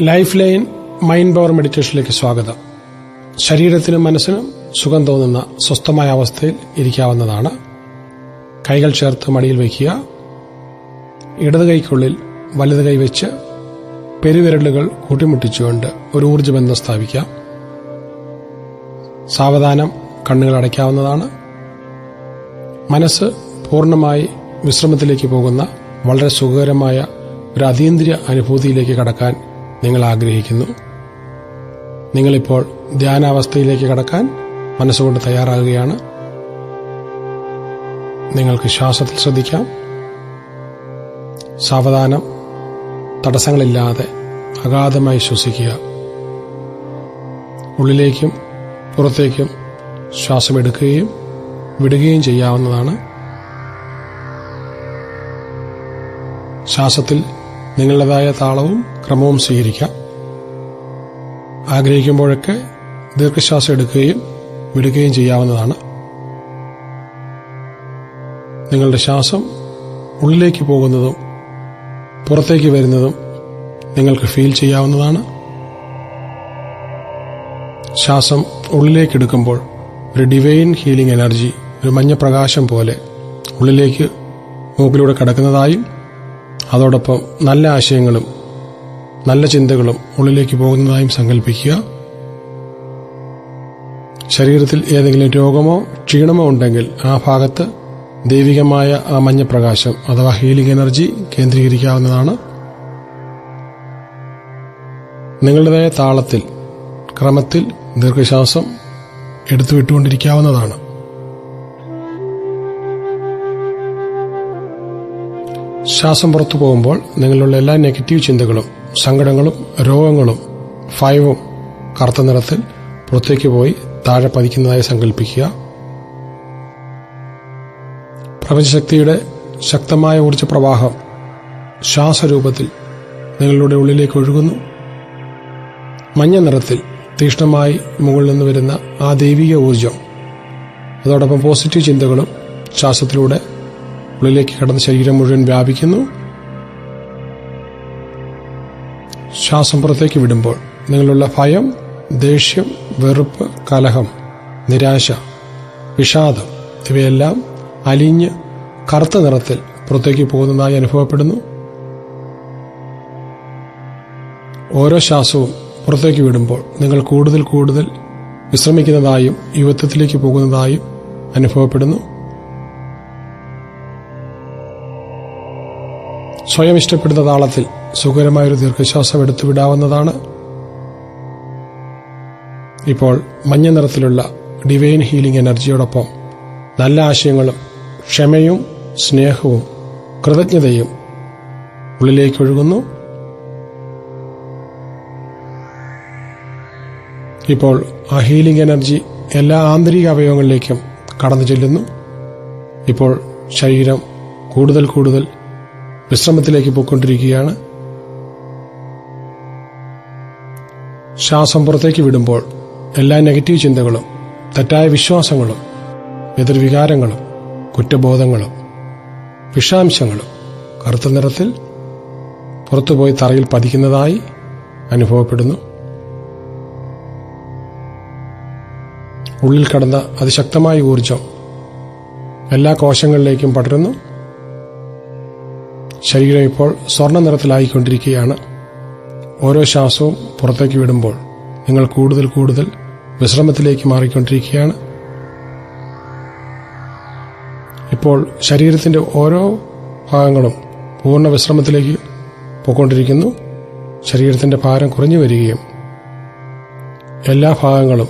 Life line mind power മെഡിറ്റേഷനിലേക്ക് സ്വാഗതം. ശരീരത്തിനും മനസ്സിനും സുഖം തോന്നുന്ന സ്വസ്ഥമായ അവസ്ഥയിൽ ഇരിക്കാവുന്നതാണ്. കൈകൾ ചേർത്ത് മടിയിൽ വയ്ക്കുക. ഇടത് കൈക്കുള്ളിൽ വലത് കൈ വെച്ച് പെരുവിരലുകൾ കൂട്ടിമുട്ടിച്ചുകൊണ്ട് ഒരു ഊർജബന്ധം സ്ഥാപിക്കാം സാവധാനം കണ്ണുകൾ അടയ്ക്കാവുന്നതാണ്. മനസ്സ് പൂർണമായി വിശ്രമത്തിലേക്ക് പോകുന്ന വളരെ സുഖകരമായ ഒരു അതീന്ദ്രിയ അനുഭൂതിയിലേക്ക് കടക്കാൻ നിങ്ങൾ ആഗ്രഹിക്കുന്നു. നിങ്ങളിപ്പോൾ ധ്യാനാവസ്ഥയിലേക്ക് കടക്കാൻ മനസ്സുകൊണ്ട് തയ്യാറാകുകയാണ്. നിങ്ങൾക്ക് ശ്വാസത്തിൽ ശ്രദ്ധിക്കാം. സാവധാനം തടസ്സങ്ങളില്ലാതെ അഗാധമായി ശ്വസിക്കുക. ഉള്ളിലേക്കും പുറത്തേക്കും ശ്വാസമെടുക്കുകയും വിടുകയും ചെയ്യാവുന്നതാണ്. ശ്വാസത്തിൽ നിങ്ങളുടേതായ താളവും ക്രമവും സ്വീകരിക്കാം. ആഗ്രഹിക്കുമ്പോഴൊക്കെ ദീർഘശ്വാസം എടുക്കുകയും വിടുകയും ചെയ്യാവുന്നതാണ്. നിങ്ങളുടെ ശ്വാസം ഉള്ളിലേക്ക് പോകുന്നതും പുറത്തേക്ക് വരുന്നതും നിങ്ങൾക്ക് ഫീൽ ചെയ്യാവുന്നതാണ്. ശ്വാസം ഉള്ളിലേക്ക് എടുക്കുമ്പോൾ ഒരു ഡിവൈൻ ഹീലിംഗ് എനർജി ഒരു മഞ്ഞപ്രകാശം പോലെ ഉള്ളിലേക്ക് മൂക്കിലൂടെ കടക്കുന്നതായും അതോടൊപ്പം നല്ല ആശയങ്ങളും നല്ല ചിന്തകളും ഉള്ളിലേക്ക് പോകുന്നതായും സങ്കല്പിക്കുക ശരീരത്തിൽ ഏതെങ്കിലും രോഗമോ ക്ഷീണമോ ഉണ്ടെങ്കിൽ ആ ഭാഗത്ത് ദൈവികമായ ആ മഞ്ഞപ്രകാശം അഥവാ ഹീലിംഗ് എനർജി കേന്ദ്രീകരിക്കാവുന്നതാണ്. നിങ്ങളുടേതായ താളത്തിൽ ക്രമത്തിൽ ദീർഘശ്വാസം എടുത്തു ശ്വാസം പുറത്തു പോകുമ്പോൾ നിങ്ങളുടെ എല്ലാ നെഗറ്റീവ് ചിന്തകളും സങ്കടങ്ങളും രോഗങ്ങളും ഫൈവും കറുത്ത നിറത്തിൽ പുറത്തേക്ക് പോയി താഴെ പതിക്കുന്നതായി സങ്കല്പിക്കുക. പ്രപഞ്ചശക്തിയുടെ ശക്തമായ ഊർജ പ്രവാഹം ശ്വാസരൂപത്തിൽ നിങ്ങളുടെ ഉള്ളിലേക്ക് ഒഴുകുന്നു. മഞ്ഞ നിറത്തിൽ തീക്ഷ്ണമായി മുകളിൽ നിന്ന് വരുന്ന ആ ദൈവിക ഊർജം അതോടൊപ്പം പോസിറ്റീവ് ചിന്തകളും ശ്വാസത്തിലൂടെ ഉള്ളിലേക്ക് കടന്ന് ശരീരം മുഴുവൻ വ്യാപിക്കുന്നു. ശ്വാസം പുറത്തേക്ക് വിടുമ്പോൾ നിങ്ങളുള്ള ഭയം ദേഷ്യം വെറുപ്പ് കലഹം നിരാശ വിഷാദം ഇവയെല്ലാം അലിഞ്ഞ് കറുത്ത നിറത്തിൽ പുറത്തേക്ക് പോകുന്നതായി അനുഭവപ്പെടുന്നു. ഓരോ ശ്വാസവും പുറത്തേക്ക് വിടുമ്പോൾ നിങ്ങൾ കൂടുതൽ കൂടുതൽ വിശ്രമിക്കുന്നതായും യുവത്വത്തിലേക്ക് പോകുന്നതായും അനുഭവപ്പെടുന്നു. സ്വയം ഇഷ്ടപ്പെടുന്ന താളത്തിൽ സുഖകരമായൊരു ദീർഘശ്വാസം എടുത്തു വിടാവുന്നതാണ് ഇപ്പോൾ മഞ്ഞ നിറത്തിലുള്ള ഡിവൈൻ ഹീലിംഗ് എനർജിയോടൊപ്പം നല്ല ആശയങ്ങളും ക്ഷമയും സ്നേഹവും കൃതജ്ഞതയും ഉള്ളിലേക്ക് ഒഴുകുന്നു. ഇപ്പോൾ ആ ഹീലിംഗ് എനർജി എല്ലാ ആന്തരിക അവയവങ്ങളിലേക്കും കടന്നു ചെല്ലുന്നു ഇപ്പോൾ ശരീരം കൂടുതൽ കൂടുതൽ വിശ്രമത്തിലേക്ക് പോയിക്കൊണ്ടിരിക്കുകയാണ്. ശ്വാസം പുറത്തേക്ക് വിടുമ്പോൾ എല്ലാ നെഗറ്റീവ് ചിന്തകളും തെറ്റായ വിശ്വാസങ്ങളും എതിർവികാരങ്ങളും കുറ്റബോധങ്ങളും വിഷാംശങ്ങളും കറുത്ത നിറത്തിൽ പുറത്തുപോയി തറയിൽ പതിക്കുന്നതായി അനുഭവപ്പെടുന്നു. ഉള്ളിൽ കടന്ന അതിശക്തമായ ഊർജം എല്ലാ കോശങ്ങളിലേക്കും പടരുന്നു. ശരീരം ഇപ്പോൾ സ്വർണ നിറത്തിലായിക്കൊണ്ടിരിക്കുകയാണ്. ഓരോ ശ്വാസവും പുറത്തേക്ക് വിടുമ്പോൾ നിങ്ങൾ കൂടുതൽ കൂടുതൽ വിശ്രമത്തിലേക്ക് മാറിക്കൊണ്ടിരിക്കുകയാണ്. ഇപ്പോൾ ശരീരത്തിന്റെ ഓരോ ഭാഗങ്ങളും പൂർണ വിശ്രമത്തിലേക്ക് പോയിക്കൊണ്ടിരിക്കുന്നു. ശരീരത്തിന്റെ ഭാരം കുറഞ്ഞു വരികയും എല്ലാ ഭാഗങ്ങളും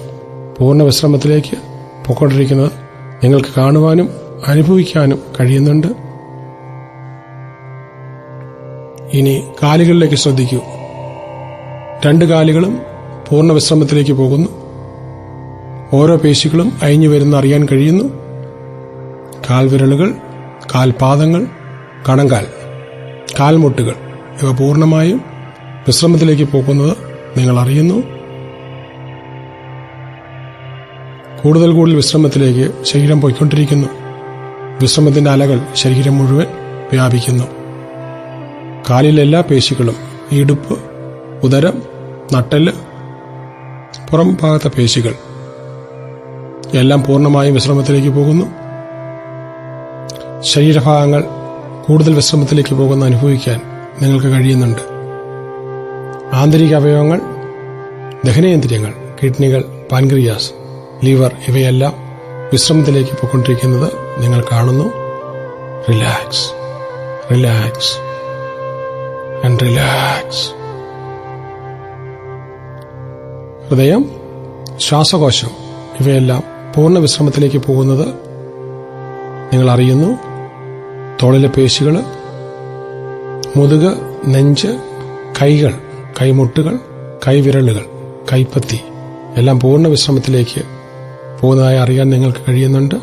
പൂർണ വിശ്രമത്തിലേക്ക് പോയിക്കൊണ്ടിരിക്കുന്നത് നിങ്ങൾക്ക് കാണുവാനും അനുഭവിക്കാനും കഴിയുന്നുണ്ട്. ഇനി കാലുകളിലേക്ക് ശ്രദ്ധിക്കൂ. രണ്ട് കാലുകളും പൂർണ വിശ്രമത്തിലേക്ക് പോകുന്നു. ഓരോ പേശികളും അയഞ്ഞു വരുന്ന അറിയാൻ കഴിയുന്നു. കാൽവിരലുകൾ കാൽപാദങ്ങൾ കണങ്കാൽ കാൽമുട്ടുകൾ ഇവ പൂർണമായും വിശ്രമത്തിലേക്ക് പോകുന്നത് നിങ്ങൾ അറിയുന്നു. കൂടുതൽ കൂടുതൽ വിശ്രമത്തിലേക്ക് ശരീരം പോയിക്കൊണ്ടിരിക്കുന്നു. വിശ്രമത്തിന്റെ അലകൾ ശരീരം മുഴുവൻ വ്യാപിക്കുന്നു. കാലിലെ എല്ലാ പേശികളും ഇടുപ്പ് ഉദരം നട്ടൽ പുറം ഭാഗത്തെ പേശികൾ. എല്ലാം പൂർണമായും വിശ്രമത്തിലേക്ക് പോകുന്നു. ശരീരഭാഗങ്ങൾ കൂടുതൽ വിശ്രമത്തിലേക്ക് പോകുന്ന അനുഭവിക്കാൻ നിങ്ങൾക്ക് കഴിയുന്നുണ്ട്. ആന്തരിക അവയവങ്ങൾ ദഹനേന്ദ്രിയങ്ങൾ കിഡ്നികൾ പാൻക്രിയാസ് ലിവർ ഇവയെല്ലാം വിശ്രമത്തിലേക്ക് പോയിക്കൊണ്ടിരിക്കുന്നത് നിങ്ങൾ കാണുന്നു. Relax relax. ആൻഡ് റിലാക്സ് ഹൃദയം ശ്വാസകോശം ഇവയെല്ലാം പൂർണ വിശ്രമത്തിലേക്ക് പോകുന്നത് നിങ്ങൾ അറിയുന്നു. തോളിലെ പേശികൾ മുതുക് നെഞ്ച് കൈകൾ കൈമുട്ടുകൾ കൈവിരലുകൾ കൈപ്പത്തി എല്ലാം പൂർണ വിശ്രമത്തിലേക്ക് പോകുന്നതായി അറിയാൻ നിങ്ങൾക്ക് കഴിയുന്നുണ്ട്.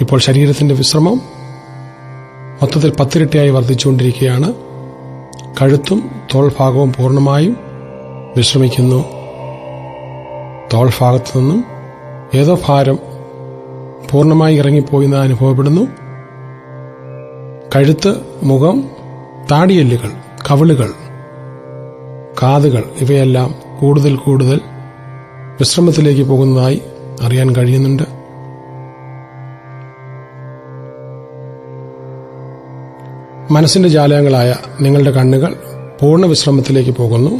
ഇപ്പോൾ ശരീരത്തിന്റെ വിശ്രമം മൊത്തത്തിൽ പത്തിരട്ടിയായി വർദ്ധിച്ചുകൊണ്ടിരിക്കുകയാണ്. കഴുത്തും തോൾഭാഗവും പൂർണമായും വിശ്രമിക്കുന്നു. തോൾഭാഗത്തു നിന്നും ഏതോ ഭാരം പൂർണമായി ഇറങ്ങിപ്പോയി അനുഭവപ്പെടുന്നു. കഴുത്ത് മുഖം താടിയെല്ലുകൾ കവിളുകൾ കാതുകൾ ഇവയെല്ലാം കൂടുതൽ കൂടുതൽ വിശ്രമത്തിലേക്ക് പോകുന്നതായി അറിയാൻ കഴിയുന്നുണ്ട്. മനസ്സിന്റെ ജാലകങ്ങളായ നിങ്ങളുടെ കണ്ണുകൾ പൂർണ വിശ്രമത്തിലേക്ക് പോകുന്നു.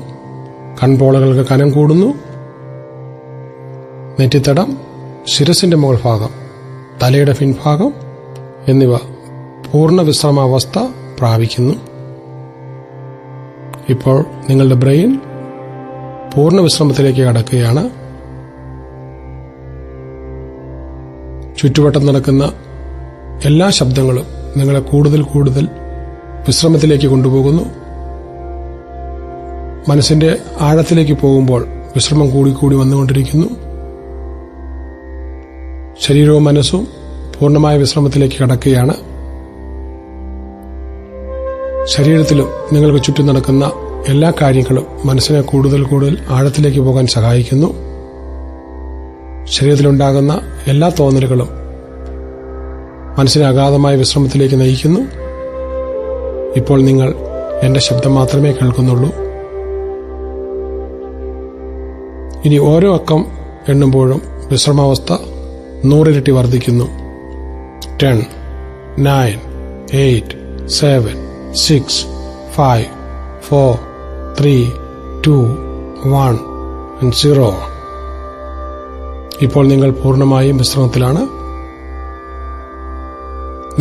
കൺപോളകൾക്ക് കനം കൂടുന്നു. നെറ്റിത്തടം ശിരസിന്റെ മുകൾ ഭാഗം തലയുടെ പിൻഭാഗം എന്നിവ പൂർണ വിശ്രമാവസ്ഥ പ്രാപിക്കുന്നു. ഇപ്പോൾ നിങ്ങളുടെ ബ്രെയിൻ പൂർണ വിശ്രമത്തിലേക്ക് കടക്കുകയാണ്. ചുറ്റുവട്ടം നടക്കുന്ന എല്ലാ ശബ്ദങ്ങളും നിങ്ങളെ കൂടുതൽ കൂടുതൽ വിശ്രമത്തിലേക്ക് കൊണ്ടുപോകുന്നു. മനസ്സിന്റെ ആഴത്തിലേക്ക് പോകുമ്പോൾ വിശ്രമം കൂടിക്കൂടി വന്നുകൊണ്ടിരിക്കുന്നു. ശരീരവും മനസ്സും പൂർണമായ വിശ്രമത്തിലേക്ക് കടക്കുകയാണ്. ശരീരത്തിലും നിങ്ങൾക്ക് ചുറ്റും നടക്കുന്ന എല്ലാ കാര്യങ്ങളും മനസ്സിനെ കൂടുതൽ കൂടുതൽ ആഴത്തിലേക്ക് പോകാൻ സഹായിക്കുന്നു. ശരീരത്തിലുണ്ടാകുന്ന എല്ലാ തോന്നലുകളും മനസ്സിനെ അഗാധമായ വിശ്രമത്തിലേക്ക് നയിക്കുന്നു. ഇപ്പോൾ നിങ്ങൾ എന്റെ ശബ്ദം മാത്രമേ കേൾക്കുന്നുള്ളൂ. ഇനി ഓരോ അക്കം എണ്ണുമ്പോഴും വിശ്രമാവസ്ഥ നൂറിരട്ടി വർദ്ധിക്കുന്നു. Ten nine eight seven six five four three two one zero. ഇപ്പോൾ നിങ്ങൾ പൂർണമായും വിശ്രമത്തിലാണ്.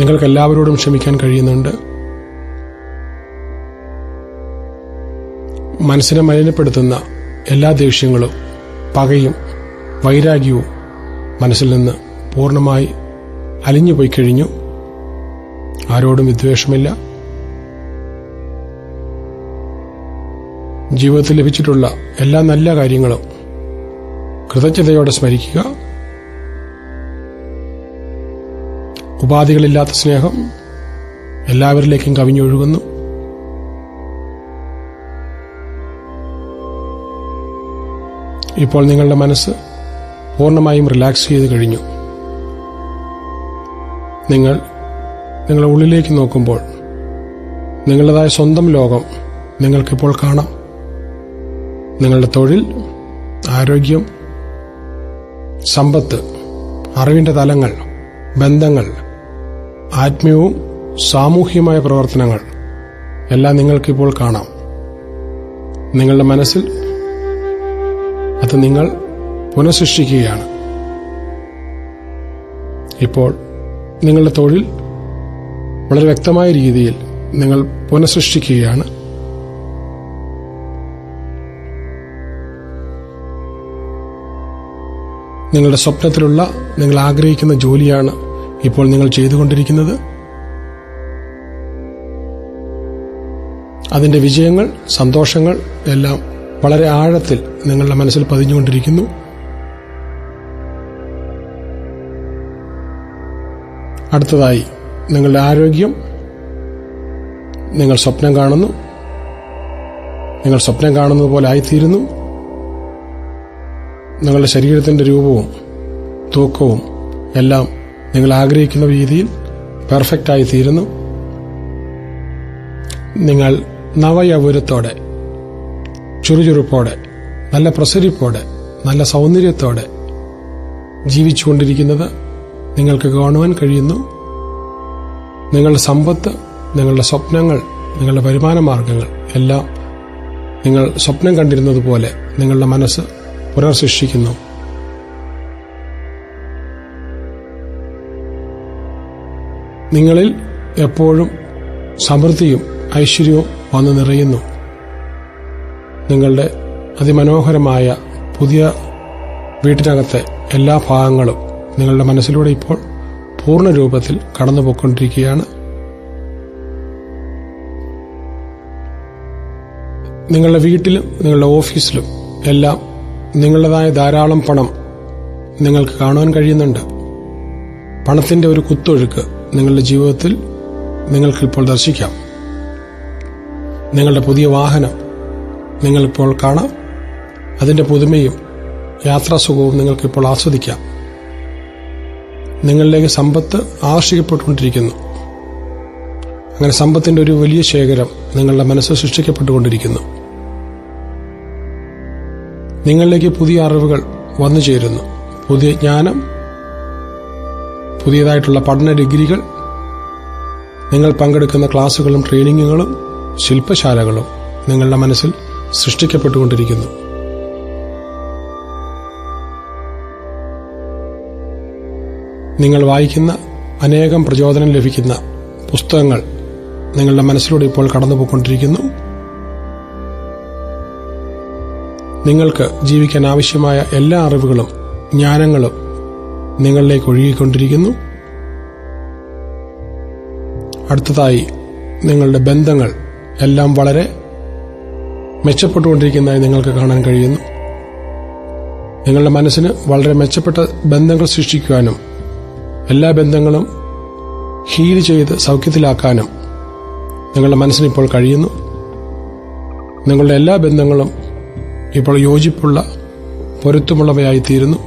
നിങ്ങൾക്ക് എല്ലാവരോടും ക്ഷമിക്കാൻ കഴിയുന്നുണ്ട്. മനസ്സിനെ മലിനപ്പെടുത്തുന്ന എല്ലാ ദേഷ്യങ്ങളും പകയും വൈരാഗ്യവും മനസ്സിൽ നിന്ന് പൂർണമായി അലിഞ്ഞുപോയി കഴിഞ്ഞു. ആരോടും വിദ്വേഷമില്ല. ജീവിതത്തിൽ ലഭിച്ചിട്ടുള്ള എല്ലാ നല്ല കാര്യങ്ങളും കൃതജ്ഞതയോടെ സ്മരിക്കുക. ഉപാധികളില്ലാത്ത സ്നേഹം എല്ലാവരിലേക്കും കവിഞ്ഞൊഴുകുന്നു. ഇപ്പോൾ നിങ്ങളുടെ മനസ്സ് പൂർണമായും റിലാക്സ് ചെയ്ത് കഴിഞ്ഞു. നിങ്ങൾ നിങ്ങളുടെ ഉള്ളിലേക്ക് നോക്കുമ്പോൾ നിങ്ങളുടേതായ സ്വന്തം ലോകം നിങ്ങൾക്കിപ്പോൾ കാണാം. നിങ്ങളുടെ തൊഴിൽ ആരോഗ്യം സമ്പത്ത് അറിവിന്റെ തലങ്ങൾ ബന്ധങ്ങൾ ആത്മീയവും സാമൂഹ്യമായ പ്രവർത്തനങ്ങൾ എല്ലാം നിങ്ങൾക്കിപ്പോൾ കാണാം. നിങ്ങളുടെ മനസ്സിൽ അത് നിങ്ങൾ പുനഃസൃഷ്ടിക്കുകയാണ്. ഇപ്പോൾ നിങ്ങളുടെ തൊഴിൽ വളരെ വ്യക്തമായ രീതിയിൽ നിങ്ങൾ പുനഃസൃഷ്ടിക്കുകയാണ്. നിങ്ങളുടെ സ്വപ്നത്തിലുള്ള നിങ്ങൾ ആഗ്രഹിക്കുന്ന ജോലിയാണ് ഇപ്പോൾ നിങ്ങൾ ചെയ്തുകൊണ്ടിരിക്കുന്നത്. അതിന്റെ വിജയങ്ങൾ സന്തോഷങ്ങൾ എല്ലാം വളരെ ആഴത്തിൽ നിങ്ങളുടെ മനസ്സിൽ പതിഞ്ഞുകൊണ്ടിരിക്കുന്നു. അടുത്തതായി നിങ്ങളുടെ ആരോഗ്യം. നിങ്ങൾ സ്വപ്നം കാണുന്നു. നിങ്ങൾ സ്വപ്നം കാണുന്നത് പോലെ ആയിത്തീരുന്നു. നിങ്ങളുടെ ശരീരത്തിന്റെ രൂപവും തൂക്കവും എല്ലാം നിങ്ങൾ ആഗ്രഹിക്കുന്ന രീതിയിൽ പെർഫെക്റ്റ് ആയിത്തീരുന്നു നിങ്ങൾ നവയൗവനത്തോടെ ചുറുചുറുപ്പോടെ നല്ല പ്രസരിപ്പോടെ നല്ല സൗന്ദര്യത്തോടെ ജീവിച്ചുകൊണ്ടിരിക്കുന്നത് നിങ്ങൾക്ക് കാണുവാൻ കഴിയുന്നു. നിങ്ങളുടെ സമ്പത്ത് നിങ്ങളുടെ സ്വപ്നങ്ങൾ നിങ്ങളുടെ വരുമാന മാർഗങ്ങൾ എല്ലാം നിങ്ങൾ സ്വപ്നം കണ്ടിരുന്നത് പോലെ നിങ്ങളുടെ മനസ്സ് പുനർസൃഷ്ടിക്കുന്നു. നിങ്ങളിൽ എപ്പോഴും സമൃദ്ധിയും ഐശ്വര്യവും വന്നു നിറയുന്നു. നിങ്ങളുടെ അതിമനോഹരമായ പുതിയ വീട്ടിനകത്തെ എല്ലാ ഭാഗങ്ങളും നിങ്ങളുടെ മനസ്സിലൂടെ ഇപ്പോൾ പൂർണ രൂപത്തിൽ കടന്നുപോയിക്കൊണ്ടിരിക്കുകയാണ്. നിങ്ങളുടെ വീട്ടിലും നിങ്ങളുടെ ഓഫീസിലും എല്ലാം നിങ്ങളുടേതായ ധാരാളം പണം നിങ്ങൾക്ക് കാണുവാൻ കഴിയുന്നുണ്ട്. പണത്തിന്റെ ഒരു കുത്തൊഴുക്ക് നിങ്ങളുടെ ജീവിതത്തിൽ നിങ്ങൾക്കിപ്പോൾ ദർശിക്കാം. നിങ്ങളുടെ പുതിയ വാഹനം നിങ്ങളിപ്പോൾ കാണാം. അതിന്റെ പുതുമയും യാത്രാസുഖവും നിങ്ങൾക്കിപ്പോൾ ആസ്വദിക്കാം. നിങ്ങളിലേക്ക് സമ്പത്ത് ആകർഷിക്കപ്പെട്ടുകൊണ്ടിരിക്കുന്നു. അങ്ങനെ സമ്പത്തിന്റെ ഒരു വലിയ ശേഖരം നിങ്ങളുടെ മനസ്സ് സൃഷ്ടിക്കപ്പെട്ടുകൊണ്ടിരിക്കുന്നു. നിങ്ങളിലേക്ക് പുതിയ അറിവുകൾ വന്നു ചേരുന്നു. പുതിയ ജ്ഞാനം പുതിയതായിട്ടുള്ള പഠന ഡിഗ്രികൾ നിങ്ങൾ പങ്കെടുക്കുന്ന ക്ലാസ്സുകളും ട്രെയിനിങ്ങുകളും ശില്പശാലകളും നിങ്ങളുടെ മനസ്സിൽ സൃഷ്ടിക്കപ്പെട്ടുകൊണ്ടിരിക്കുന്നു. നിങ്ങൾ വായിക്കുന്ന അനേകം പ്രചോദനം ലഭിക്കുന്ന പുസ്തകങ്ങൾ നിങ്ങളുടെ മനസ്സിലൂടെ ഇപ്പോൾ കടന്നുപോയിക്കൊണ്ടിരിക്കുന്നു. നിങ്ങൾക്ക് ജീവിക്കാൻ ആവശ്യമായ എല്ലാ അറിവുകളും ജ്ഞാനങ്ങളും നിങ്ങളിലേക്ക് ഒഴുകിക്കൊണ്ടിരിക്കുന്നു. അടുത്തതായി നിങ്ങളുടെ ബന്ധങ്ങൾ എല്ലാം വളരെ മെച്ചപ്പെട്ടുകൊണ്ടിരിക്കുന്നതായി നിങ്ങൾക്ക് കാണാൻ കഴിയുന്നു. നിങ്ങളുടെ മനസ്സിന് വളരെ മെച്ചപ്പെട്ട ബന്ധങ്ങൾ സൃഷ്ടിക്കുവാനും എല്ലാ ബന്ധങ്ങളും ഹീൽ ചെയ്ത് സൗഖ്യത്തിലാക്കാനും നിങ്ങളുടെ മനസ്സിന് ഇപ്പോൾ കഴിയുന്നു. നിങ്ങളുടെ എല്ലാ ബന്ധങ്ങളും ഇപ്പോൾ യോജിപ്പുള്ള പൊരുത്തമുള്ളവയായി തീരുന്നു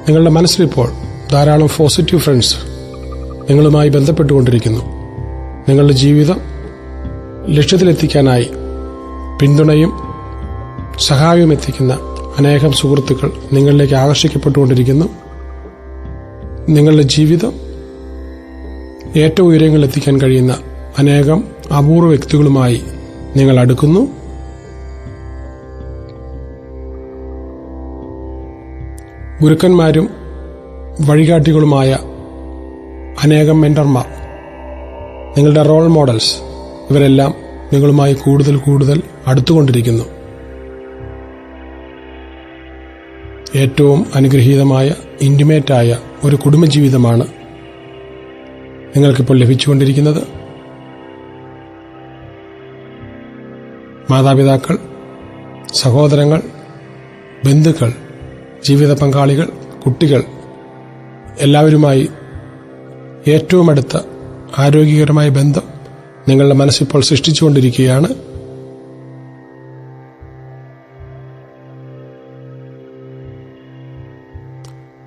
നിങ്ങളുടെ മനസ്സിലിപ്പോൾ ധാരാളം പോസിറ്റീവ് ഫ്രണ്ട്സ് നിങ്ങളുമായി ബന്ധപ്പെട്ടുകൊണ്ടിരിക്കുന്നു. നിങ്ങളുടെ ജീവിതം ലക്ഷ്യത്തിലെത്തിക്കാനായി പിന്തുണയും സഹായവും എത്തിക്കുന്ന അനേകം സുഹൃത്തുക്കൾ നിങ്ങളിലേക്ക് ആകർഷിക്കപ്പെട്ടുകൊണ്ടിരിക്കുന്നു. നിങ്ങളുടെ ജീവിതം ഏറ്റവും ഉയരങ്ങളിൽ എത്തിക്കാൻ കഴിയുന്ന അനേകം അപൂർവ വ്യക്തികളുമായി നിങ്ങൾ അടുക്കുന്നു. ഗുരുക്കന്മാരും വഴികാട്ടികളുമായ അനേകം മെന്റർമാർ നിങ്ങളുടെ റോൾ മോഡൽസ് ഇവരെല്ലാം നിങ്ങളുമായി കൂടുതൽ കൂടുതൽ അടുത്തുകൊണ്ടിരിക്കുന്നു. ഏറ്റവും അനുഗ്രഹീതമായ ഇന്റിമേറ്റായ ഒരു കുടുംബജീവിതമാണ് നിങ്ങൾക്കിപ്പോൾ ലഭിച്ചുകൊണ്ടിരിക്കുന്നത്. മാതാപിതാക്കൾ സഹോദരങ്ങൾ ബന്ധുക്കൾ ജീവിത പങ്കാളികൾ കുട്ടികൾ എല്ലാവരുമായി ഏറ്റവും അടുത്ത ആരോഗ്യകരമായ ബന്ധം നിങ്ങളുടെ മനസ്സിപ്പോൾ സൃഷ്ടിച്ചുകൊണ്ടിരിക്കുകയാണ്.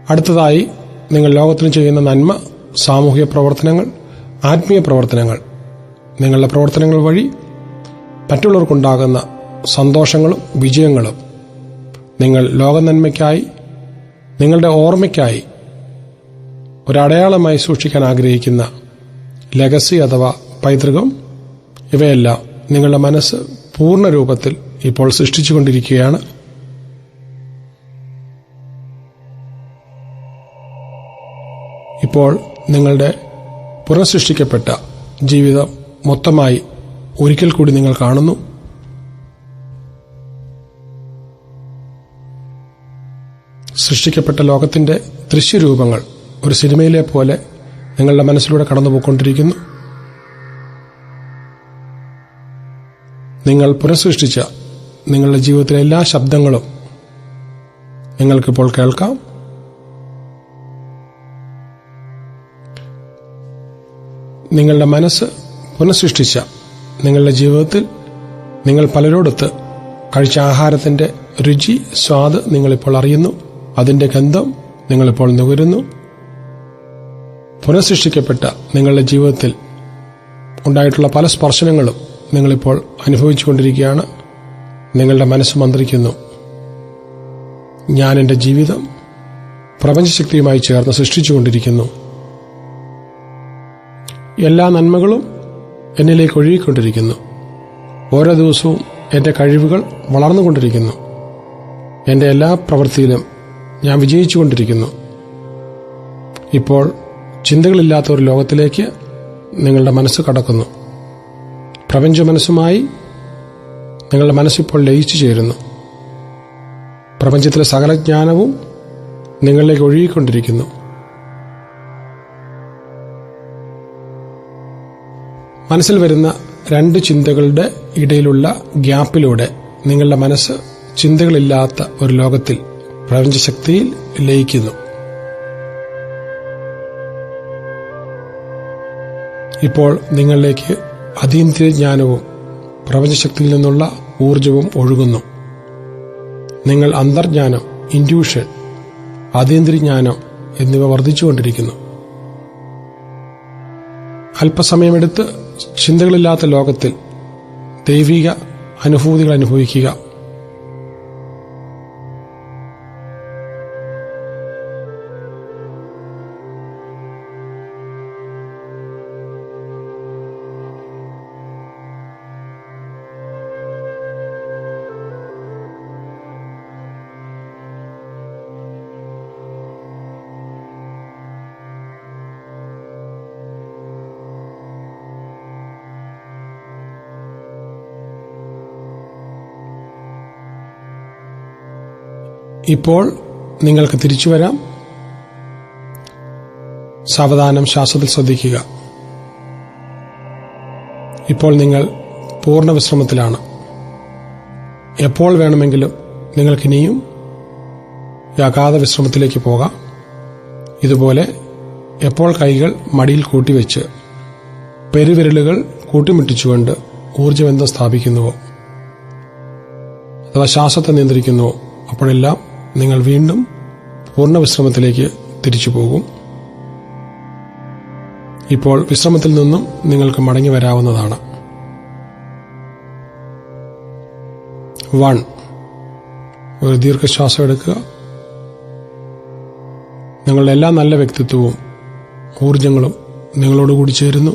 അടുത്തതായി നിങ്ങൾ ലോകത്തിന് ചെയ്യുന്ന നന്മ സാമൂഹിക പ്രവർത്തനങ്ങൾ ആത്മീയ പ്രവർത്തനങ്ങൾ. നിങ്ങളുടെ പ്രവർത്തനങ്ങൾ വഴി മറ്റുള്ളവർക്കുണ്ടാകുന്ന സന്തോഷങ്ങളും വിജയങ്ങളും നിങ്ങൾ ലോക നന്മയ്ക്കായി നിങ്ങളുടെ ഓർമ്മയ്ക്കായി ഒരടയാളമായി സൂക്ഷിക്കാൻ ആഗ്രഹിക്കുന്ന ലെഗസി അഥവാ പൈതൃകം ഇവയെല്ലാം നിങ്ങളുടെ മനസ്സ് പൂർണ രൂപത്തിൽ ഇപ്പോൾ സൃഷ്ടിച്ചുകൊണ്ടിരിക്കുകയാണ്. ഇപ്പോൾ നിങ്ങളുടെ പുനഃസൃഷ്ടിക്കപ്പെട്ട ജീവിതം മൊത്തമായി ഒരിക്കൽ കൂടി നിങ്ങൾ കാണുന്നു. സൃഷ്ടിക്കപ്പെട്ട ലോകത്തിന്റെ ദൃശ്യരൂപങ്ങൾ ഒരു സിനിമയിലെ പോലെ നിങ്ങളുടെ മനസ്സിലൂടെ കടന്നുപോയിക്കൊണ്ടിരിക്കുന്നു. നിങ്ങൾ പുനഃസൃഷ്ടിച്ച നിങ്ങളുടെ ജീവിതത്തിലെ എല്ലാ ശബ്ദങ്ങളും നിങ്ങൾക്കിപ്പോൾ കേൾക്കാം. നിങ്ങളുടെ മനസ്സ് പുനഃസൃഷ്ടിച്ച നിങ്ങളുടെ ജീവിതത്തിൽ നിങ്ങൾ പലരോടൊത്ത് കഴിച്ച ആഹാരത്തിന്റെ രുചി സ്വാദ് നിങ്ങളിപ്പോൾ അറിയുന്നു. അതിന്റെ ഗന്ധം നിങ്ങളിപ്പോൾ നുകരുന്നു. പുനഃസൃഷ്ടിക്കപ്പെട്ട നിങ്ങളുടെ ജീവിതത്തിൽ ഉണ്ടായിട്ടുള്ള പല സ്പർശനങ്ങളും നിങ്ങളിപ്പോൾ അനുഭവിച്ചുകൊണ്ടിരിക്കുകയാണ്. നിങ്ങളുടെ മനസ്സ് മന്ത്രിക്കുന്നു. ഞാൻ എന്റെ ജീവിതം പ്രപഞ്ചശക്തിയുമായി ചേർന്ന് സൃഷ്ടിച്ചുകൊണ്ടിരിക്കുന്നു. എല്ലാ നന്മകളും എന്നിലേക്ക് ഒഴുകിക്കൊണ്ടിരിക്കുന്നു. ഓരോ ദിവസവും എന്റെ കഴിവുകൾ വളർന്നുകൊണ്ടിരിക്കുന്നു. എന്റെ എല്ലാ പ്രവൃത്തിയിലും ഞാൻ വിജയിച്ചുകൊണ്ടിരിക്കുന്നു. ഇപ്പോൾ ചിന്തകളില്ലാത്ത ഒരു ലോകത്തിലേക്ക് നിങ്ങളുടെ മനസ്സ് കടക്കുന്നു. പ്രപഞ്ച മനസ്സുമായി നിങ്ങളുടെ മനസ്സിപ്പോൾ ലയിച്ചു ചേരുന്നു. പ്രപഞ്ചത്തിലെ സകല ജ്ഞാനവും നിങ്ങളിലേക്ക് ഒഴുകിക്കൊണ്ടിരിക്കുന്നു. മനസ്സിൽ വരുന്ന രണ്ട് ചിന്തകളുടെ ഇടയിലുള്ള ഗ്യാപ്പിലൂടെ നിങ്ങളുടെ മനസ്സ് ചിന്തകളില്ലാത്ത ഒരു ലോകത്തിൽ പ്രപഞ്ചശക്തിയിൽ ലയിക്കുന്നു. ഇപ്പോൾ നിങ്ങളിലേക്ക് അതീന്ദ്രിയ ജ്ഞാനവും പ്രപഞ്ചശക്തിയിൽ നിന്നുള്ള ഊർജവും ഒഴുകുന്നു. നിങ്ങൾ അന്തർജ്ഞാനം ഇൻഡ്യൂഷൻ അതീന്ദ്രിയജ്ഞാനം എന്നിവ വർദ്ധിച്ചുകൊണ്ടിരിക്കുന്നു. അല്പസമയമെടുത്ത് ചിന്തകളില്ലാത്ത ലോകത്തിൽ ദൈവിക അനുഭൂതികൾ അനുഭവിക്കുക. ഇപ്പോൾ നിങ്ങൾക്ക് തിരിച്ചു വരാം. സാവധാനം ശ്വാസത്തിൽ ശ്രദ്ധിക്കുക. ഇപ്പോൾ നിങ്ങൾ പൂർണ വിശ്രമത്തിലാണ്. എപ്പോൾ വേണമെങ്കിലും നിങ്ങൾക്കിനിയും അഗാധ വിശ്രമത്തിലേക്ക് പോകാം. ഇതുപോലെ എപ്പോൾ കൈകൾ മടിയിൽ കൂട്ടിവെച്ച് പെരുവിരലുകൾ കൂട്ടിമുട്ടിച്ചുകൊണ്ട് ഊർജബന്ധം സ്ഥാപിക്കുന്നുവോ? അഥവാ ശ്വാസത്തെ നിയന്ത്രിക്കുന്നുവോ? അപ്പോഴെല്ലാം നിങ്ങൾ വീണ്ടും പൂർണ വിശ്രമത്തിലേക്ക് തിരിച്ചു പോകും. ഇപ്പോൾ വിശ്രമത്തിൽ നിന്നും നിങ്ങൾക്ക് മടങ്ങി വരാവുന്നതാണ്. വൺ. ഒരു ദീർഘശ്വാസം എടുക്കുക. നിങ്ങളുടെ എല്ലാ നല്ല വ്യക്തിത്വവും ഊർജങ്ങളും നിങ്ങളോടുകൂടി ചേരുന്നു.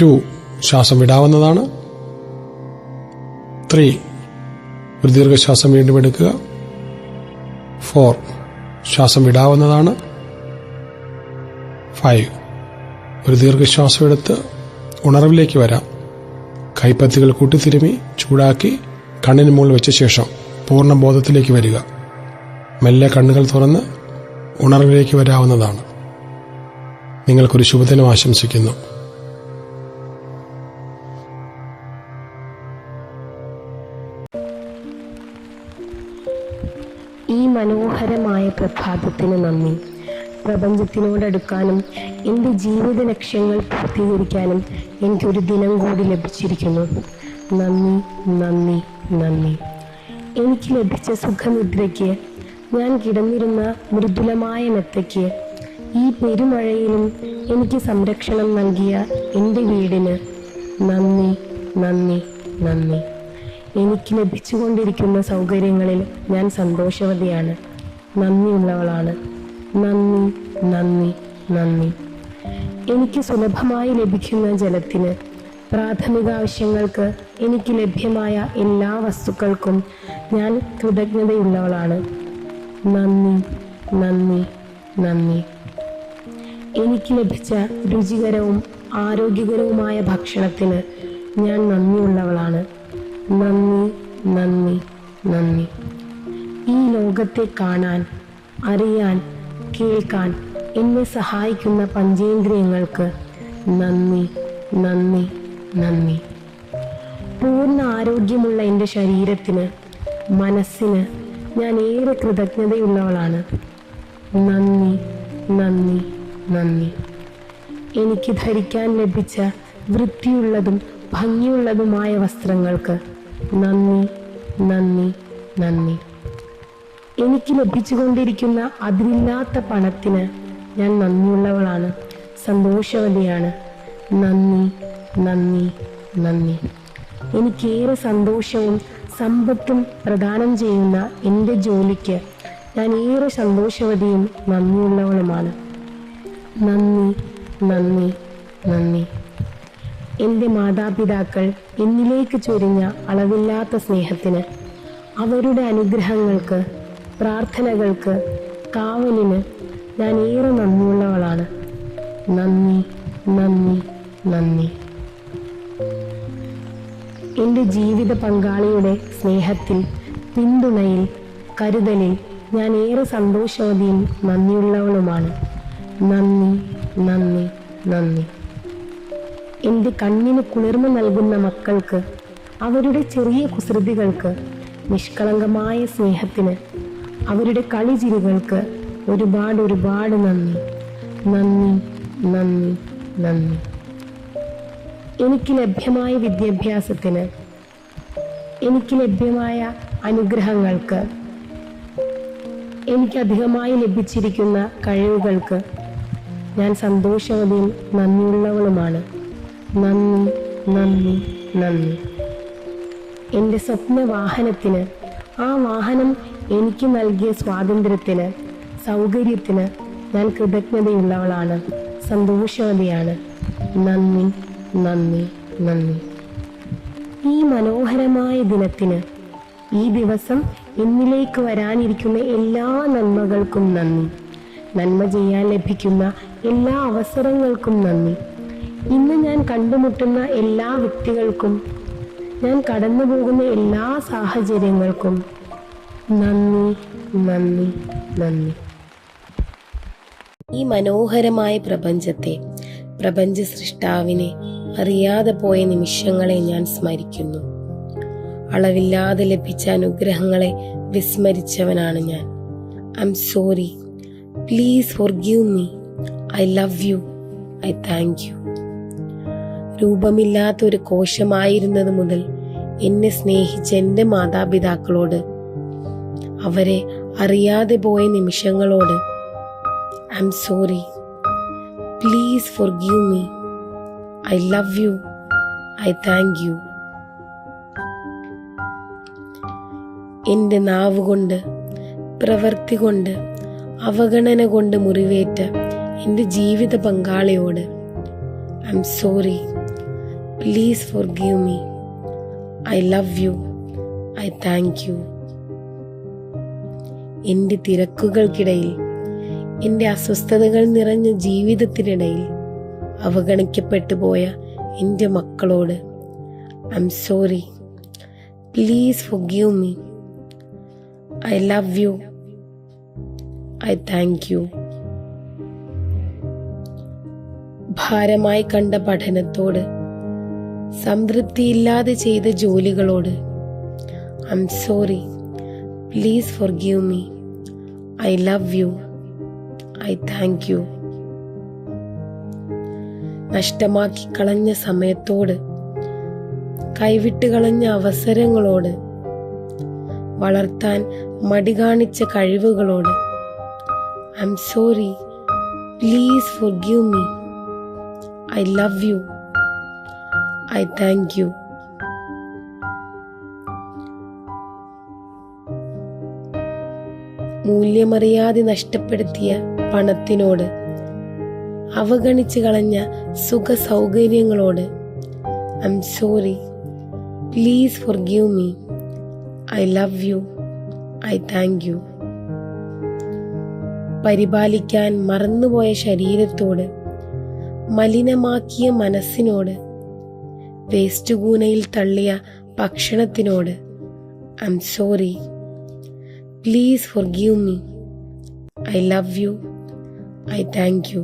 ടു. ശ്വാസം വിടാവുന്നതാണ്. ത്രീ. ഒരു ദീർഘശ്വാസം വീണ്ടും എടുക്കുക. ഫോർ ശ്വാസം വിടാവുന്നതാണ്. ഫൈവ് ഒരു ദീർഘശ്വാസം എടുത്ത് ഉണർവിലേക്ക് വരാം. കൈപ്പത്തികൾ കൂട്ടിത്തിരുമി ചൂടാക്കി കണ്ണിന് മുകളിൽ വെച്ച ശേഷം പൂർണ ബോധത്തിലേക്ക് വരിക. മെല്ലെ കണ്ണുകൾ തുറന്ന് ഉണർവിലേക്ക് വരാവുന്നതാണ്. നിങ്ങൾക്കൊരു ശുഭദിനം ആശംസിക്കുന്നു. മനോഹരമായ പ്രഭാതത്തിന് നന്ദി. പ്രപഞ്ചത്തിനോടടുക്കാനും എന്റെ ജീവിത ലക്ഷ്യങ്ങൾ പൂർത്തീകരിക്കാനും എനിക്കൊരു ദിനം കൂടി ലഭിച്ചിരിക്കുന്നു. നന്ദി നന്ദി നന്ദി. എനിക്ക് ലഭിച്ച സുഖനിദ്രയ്ക്ക് ഞാൻ കിടന്നിരുന്ന മൃദുലമായ മെത്തയ്ക്ക് ഈ പെരുമഴയിലും എനിക്ക് സംരക്ഷണം നൽകിയ എന്റെ വീടിന് നന്ദി നന്ദി നന്ദി. എനിക്ക് ലഭിച്ചുകൊണ്ടിരിക്കുന്ന സൗകര്യങ്ങളിൽ ഞാൻ സന്തോഷവതിയാണ്. നന്ദിയുള്ളവളാണ്. നന്ദി നന്ദി നന്ദി. എനിക്ക് സുലഭമായി ലഭിക്കുന്ന ജലത്തിന് പ്രാഥമിക ആവശ്യങ്ങൾക്ക് എനിക്ക് ലഭ്യമായ എല്ലാ വസ്തുക്കൾക്കും ഞാൻ കൃതജ്ഞതയുള്ളവളാണ്. നന്ദി നന്ദി നന്ദി. എനിക്ക് ലഭിച്ച രുചികരവും ആരോഗ്യകരവുമായ ഭക്ഷണത്തിന് ഞാൻ നന്ദിയുള്ളവളാണ്. നന്ദി നന്ദി നന്ദി. ഈ ലോകത്തെ കാണാൻ അറിയാൻ കേൾക്കാൻ എന്നെ സഹായിക്കുന്ന പഞ്ചേന്ദ്രിയങ്ങൾക്ക് നന്ദി നന്ദി നന്ദി. പൂർണ ആരോഗ്യമുള്ള എന്റെ ശരീരത്തിന് മനസ്സിന് ഞാൻ ഏറെ കൃതജ്ഞതയുള്ളവളാണ്. നന്ദി നന്ദി നന്ദി. എനിക്ക് ധരിക്കാൻ ലഭിച്ച വൃത്തിയുള്ളതും ഭംഗിയുള്ളതുമായ വസ്ത്രങ്ങൾക്ക് നന്ദി നന്ദി നന്ദി. എനിക്ക് ലഭിച്ചുകൊണ്ടിരിക്കുന്ന അതിരില്ലാത്ത പണത്തിന് ഞാൻ നന്ദിയുള്ളവളാണ് സന്തോഷവതിയാണ്. നന്ദി നന്ദി നന്ദി. എനിക്കേറെ സന്തോഷവും സമ്പത്തും പ്രദാനം ചെയ്യുന്ന എന്റെ ജോലിക്ക് ഞാൻ ഏറെ സന്തോഷവതിയും നന്ദിയുള്ളവളുമാണ്. നന്ദി നന്ദി നന്ദി. എന്റെ മാതാപിതാക്കൾ എന്നിലേക്ക് ചൊരിഞ്ഞ അളവില്ലാത്ത സ്നേഹത്തിന് അവരുടെ അനുഗ്രഹങ്ങൾക്ക് പ്രാർത്ഥനകൾക്ക് കാവലിന് ഞാൻ ഏറെ നന്ദിയുള്ളവളാണ്. നന്ദി നന്ദി നന്ദി. എന്റെ ജീവിത പങ്കാളിയുടെ സ്നേഹത്തിൽ പിന്തുണയിൽ കരുതലിൽ ഞാൻ ഏറെ സന്തോഷവതിയും നന്ദിയുള്ളവളുമാണ്. നന്ദി നന്ദി നന്ദി. എന്റെ കണ്ണിന് കുളിർമ നൽകുന്ന മക്കൾക്ക് അവരുടെ ചെറിയ കുസൃതികൾക്ക് നിഷ്കളങ്കമായ സ്നേഹത്തിന് അവരുടെ കളിചിരികൾക്ക് ഒരുപാട് ഒരുപാട് നന്ദി. നന്ദി നന്ദി നന്ദി. എനിക്ക് ലഭ്യമായ വിദ്യാഭ്യാസത്തിന് എനിക്ക് ലഭ്യമായ അനുഗ്രഹങ്ങൾക്ക് എനിക്ക് അധികമായി ലഭിച്ചിരിക്കുന്ന കഴിവുകൾക്ക് ഞാൻ സന്തോഷവതിയും നന്ദിയുള്ളവളുമാണ്. നന്ദി നന്ദി നന്ദി. എന്റെ സ്വപ്ന വാഹനത്തിന് ആ വാഹനം എനിക്ക് നൽകിയ സ്വാതന്ത്ര്യത്തിന് സൗകര്യത്തിന് ഞാൻ കൃതജ്ഞതയുള്ളവളാണ് സന്തോഷവതിയാണ്. നന്ദി നന്ദി നന്ദി. ഈ മനോഹരമായ ദിനത്തിന് ഈ ദിവസം എന്നിലേക്ക് വരാനിരിക്കുന്ന എല്ലാ നന്മകൾക്കും നന്ദി. നന്മ ചെയ്യാൻ ലഭിക്കുന്ന എല്ലാ അവസരങ്ങൾക്കും നന്ദി. ഇന്ന് ഞാൻ കണ്ടുമുട്ടുന്ന എല്ലാ വ്യക്തികൾക്കും ഞാൻ കടന്നു പോകുന്ന എല്ലാ സാഹചര്യങ്ങൾക്കും നന്ദി നന്ദി നന്ദി. ഈ മനോഹരമായ പ്രപഞ്ചത്തെ പ്രപഞ്ച സൃഷ്ടാവിനെ അറിയാതെ പോയ നിമിഷങ്ങളെ ഞാൻ സ്മരിക്കുന്നു. അളവില്ലാതെ ലഭിച്ച അനുഗ്രഹങ്ങളെ വിസ്മരിച്ചവനാണ് ഞാൻ. I am sorry please forgive me I love you I thank you രൂപമില്ലാത്ത ഒരു കോശമായിരുന്നത് മുതൽ എന്നെ സ്നേഹിച്ച എന്റെ മാതാപിതാക്കളോട് അവരെ അറിയാതെ പോയ നിമിഷങ്ങളോട് I am sorry please forgive me I love you I thank you എന്റെ നാവ് കൊണ്ട് പ്രവൃത്തി കൊണ്ട് അവഗണന കൊണ്ട് മുറിവേറ്റ എന്റെ ജീവിത പങ്കാളിയോട് I am sorry forgive me I love you I thank you എന്റെ തിരക്കുകൾക്കിടയിൽ എന്റെ അസ്വസ്ഥതകൾ നിറഞ്ഞ ജീവിതത്തിനിടയിൽ അവഗണിക്കപ്പെട്ടു പോയ എന്റെ മക്കളോട് I am sorry please forgive me I love you I thank you ഭാരമായി കണ്ട പഠനത്തോട് സംതൃപ്തിയില്ലാതെ ചെയ്ത ജോലികളോട് I am sorry please forgive me I love you I thank you നഷ്ടമാക്കി കളഞ്ഞ സമയത്തോട് കൈവിട്ട് കളഞ്ഞ അവസരങ്ങളോട് വളർത്താൻ മടി കാണിച്ച കഴിവുകളോട് I am sorry please forgive me I love you I thank you മൂല്യമറിയാതെ നഷ്ടപ്പെടുത്തിയ പണത്തിനോട് അവഗണിച്ചു കളഞ്ഞ സുഖ സൗകര്യങ്ങളോട് I am sorry please forgive me I love you I thank you പരിപാലിക്കാൻ മറന്നുപോയ ശരീരത്തോട് മലിനമാക്കിയ മനസ്സിനോട് വേസ്റ്റ് കൂനയിൽ തള്ളിയ ഭക്ഷണത്തിനോട് I am sorry please forgive me I love you I thank you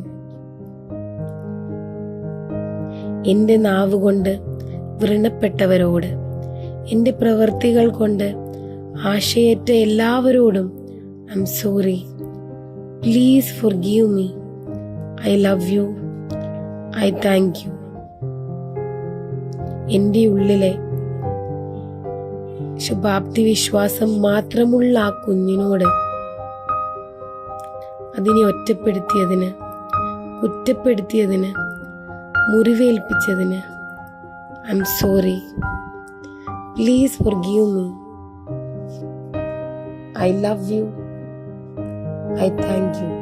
എന്റെ നാവ് കൊണ്ട് വ്രണപ്പെട്ടവരോട് എന്റെ പ്രവൃത്തികൾ കൊണ്ട് ആശയറ്റ എല്ലാവരോടും I am sorry please forgive me I love you I thank you എന്റെ ഉള്ളിലെ ശുഭാപ്തി വിശ്വാസം മാത്രമുള്ള ആ കുഞ്ഞിനോട് അതിനെ ഒറ്റപ്പെടുത്തിയതിന് കുറ്റപ്പെടുത്തിയതിന് മുറിവേൽപ്പിച്ചതിന് I am sorry please for me I love you I thank you